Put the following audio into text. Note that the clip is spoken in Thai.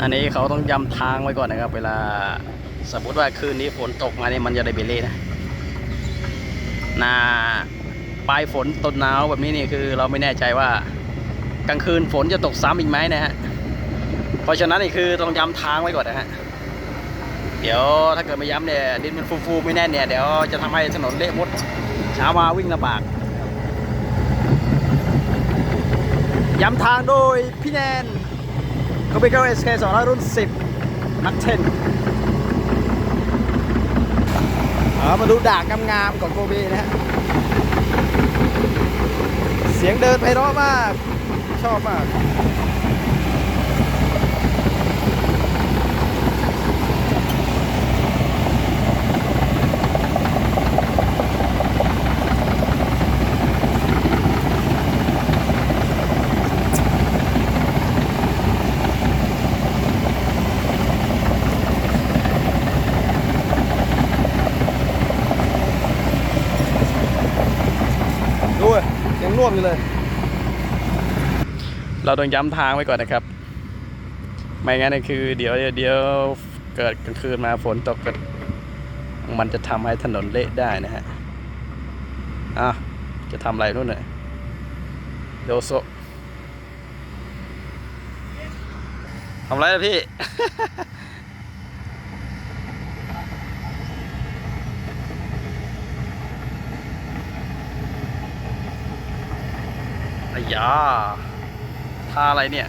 อันนี้เขาต้องย้ำทางไว้ก่อนนะครับ เวลาสมมติว่าคืนนี้ฝนตกมาเนี่ยมันจะได้เบเล่นะนาปลายฝนต้นหนาวแบบนี้นี่คือเราไม่แน่ใจว่ากลางคืนฝนจะตกซ้ำอีกไหมนะฮะ เพราะฉะนั้นนี่คือต้องย้ำทางไว้ก่อนนะฮะ เดี๋ยวถ้าเกิดไม่ย้ำเนี่ยดินมันฟูๆไม่แน่นเนี่ยเดี๋ยวจะทำให้ถนนเละมดเช้ามาวิ่งลำบากย้ำทางโดยพี่แนน คูบิเกอร์เอสเคสองรุ่น10นักเทนเอามาดูด่างงามๆของโกเบนะฮะ เสียงเดินไพเราะมาก ชอบมาก ดูเว้ ยังน่วมอยู่เลย เราต้องย้ำทางไว้ก่อนนะครับ ไม่งั้นคือ เดี๋ยวเดี๋ยวเกิดกลางคืนมาฝนตกก็มันจะทำให้ถนนเละได้นะฮะอะจะทำอะไรนู่นน่ะโดโซทำไรนะพี่ อ้ยาท่าอะไรเนี่ย